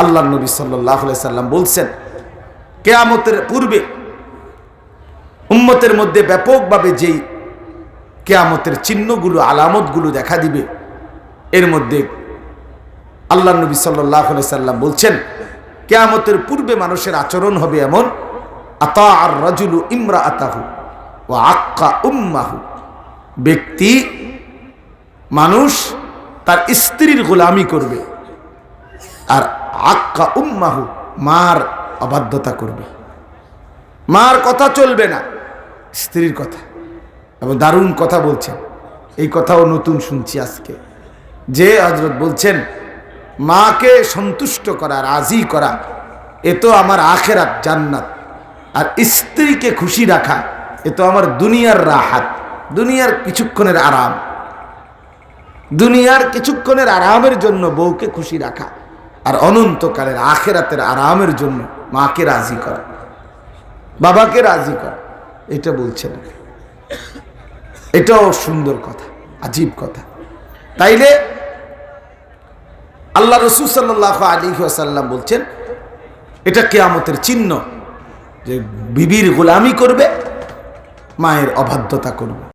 আল্লাহ নবী সাল্লাহ সাল্লাম বলছেন, কেয়ামতের পূর্বে উম্মতের মধ্যে ব্যাপকভাবে যেই কেয়ামতের চিহ্নগুলো, আলামতগুলো দেখা দিবে, এর মধ্যে আল্লাহ নবী সাল্লাহ সাল্লাম বলছেন, কেয়ামতের পূর্বে মানুষের আচরণ হবে এমন আতা আর রাজুলু ইমরা আতাহু ও আক্কা উম্মাহু। ব্যক্তি, মানুষ তার স্ত্রীর গোলামি করবে। আর আক্কা উম্মাহু, মার অবাধ্যতা করবে। মার কথা চলবে না, স্ত্রীর কথা। এবং দারুণ কথা বলছেন। এই কথাও নতুন শুনছি আজকে। যে হজরত বলছেন, মাকে সন্তুষ্ট করা, রাজি করা, এ তো আমার আখেরাত জান্নাত। আর স্ত্রীকে খুশি রাখা, এ তো আমার দুনিয়ার রাহাত, দুনিয়ার কিছুক্ষণের আরাম। দুনিয়ার কিছুক্ষণের আরামের জন্য বউকে খুশি রাখা। আর অনন্তকালের আখেরাতের আরামের জন্য মাকে রাজি করা। বাবাকে রাজি করা। এটা বলছেন। এটাও সুন্দর কথা, আজীব কথা। তাইলে আল্লাহ রসুল সাল্লাহ আলী আসাল্লাম বলছেন, এটা কেয়ামতের চিহ্ন যে বিবির গোলামি করবে, মায়ের অবাধ্যতা করবে।